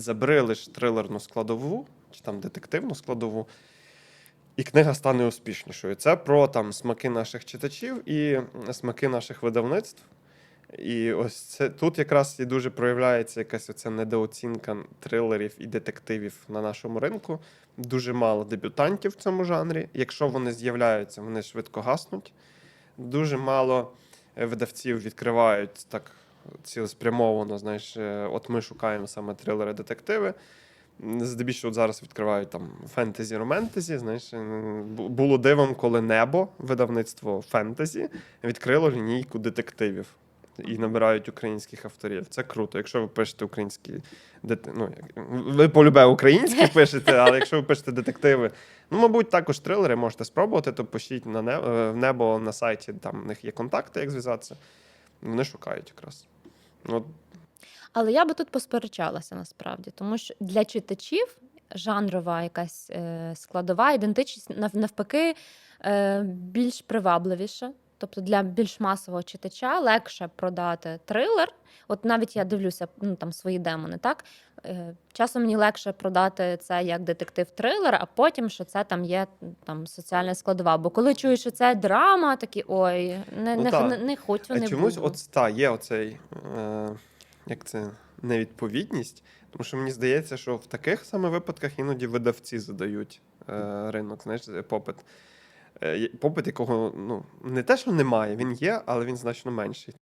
забрили ж трилерну складову, чи там детективну складову, і книга стане успішнішою. Це про там смаки наших читачів і смаки наших видавництв. І ось це тут якраз і дуже проявляється якась оця недооцінка трилерів і детективів на нашому ринку. Дуже мало дебютантів в цьому жанрі. Якщо вони з'являються, вони швидко гаснуть. Дуже мало е, видавців відкривають так цілеспрямовано. Знаєш, е, от ми шукаємо саме трилери-детективи. Здебільшого зараз відкривають там фентезі, роментезі. Знаєш, е, було дивом, коли небо, видавництво фентезі, відкрило лінійку детективів і набирають українських авторів. Це круто. Якщо ви пишете українські ну, ви полюбе українські пишете, але якщо ви пишете детективи, ну, мабуть, також трилери можете спробувати, то пишіть на небо, в небо на сайті, там в них є контакти, як зв'язатися. Вони шукають якраз. От, Але я би тут посперечалася насправді, тому що для читачів жанрова якась е, складова ідентичність навпаки е, більш привабливіша. Тобто для більш масового читача легше продати трилер. От навіть я дивлюся ну, там свої демони, так? Е, часом мені легше продати це як детектив-трилер, а потім, що це там є там соціальна складова. Бо коли чуєш, що це драма, такі ой, не, Ну, не, так. не, не хоч а вони чомусь, буду». от та, є оцей, е, як це, невідповідність. Тому що мені здається, що в таких саме випадках іноді видавці задають е, ринок, знаєш, попит. Е, попит, якого ну, не те, що немає, він є, але він значно менший.